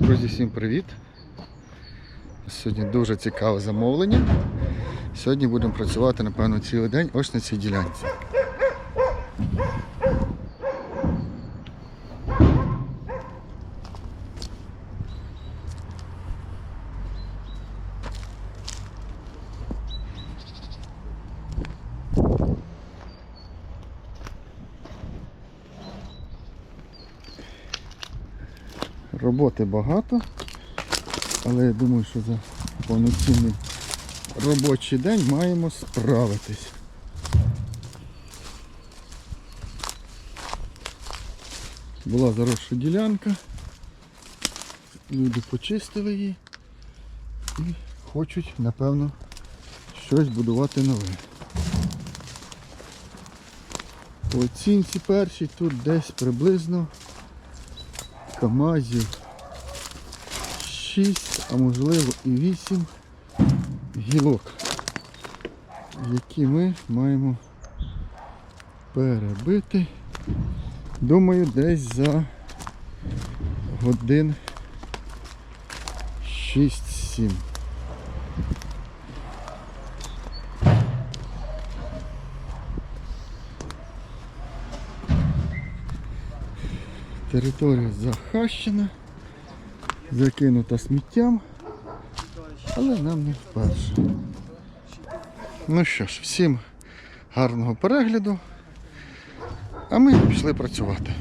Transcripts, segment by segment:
Друзі, всім привіт! Сьогодні дуже цікаве замовлення. Сьогодні будемо працювати, напевно, цілий день ось на цій ділянці. Роботи багато, але я думаю, що за повноцінний робочий день маємо справитись. Була заросша ділянка, люди почистили її і хочуть, напевно, щось будувати нове. По оцінці першій тут десь приблизно КАМАЗів 6, а можливо і 8 гілок, які ми маємо перебити. Думаю, десь за годин 6-7. Територія захащена, закинута сміттям, але нам не вперше. Ну що ж, всім гарного перегляду, а ми пішли працювати.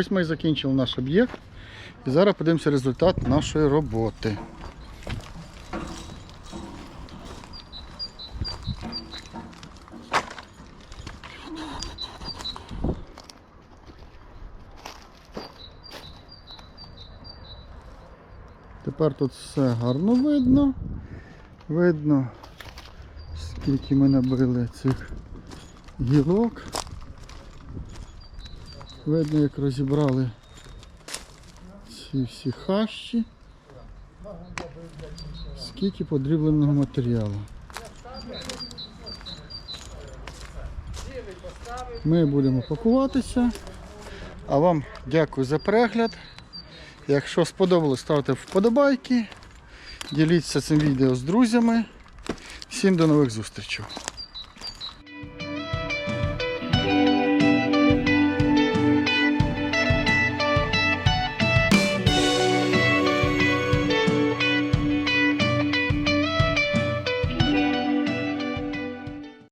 Ось ми і закінчили наш об'єкт. І зараз подивимося результат нашої роботи. Тепер тут все гарно видно. Видно, скільки ми набили цих гілок. Видно, як розібрали ці всі хащі. Скільки подрібленого матеріалу. Ми будемо пакуватися. А вам дякую за перегляд. Якщо сподобалось, ставте вподобайки. Діліться цим відео з друзями. Всім до нових зустрічей.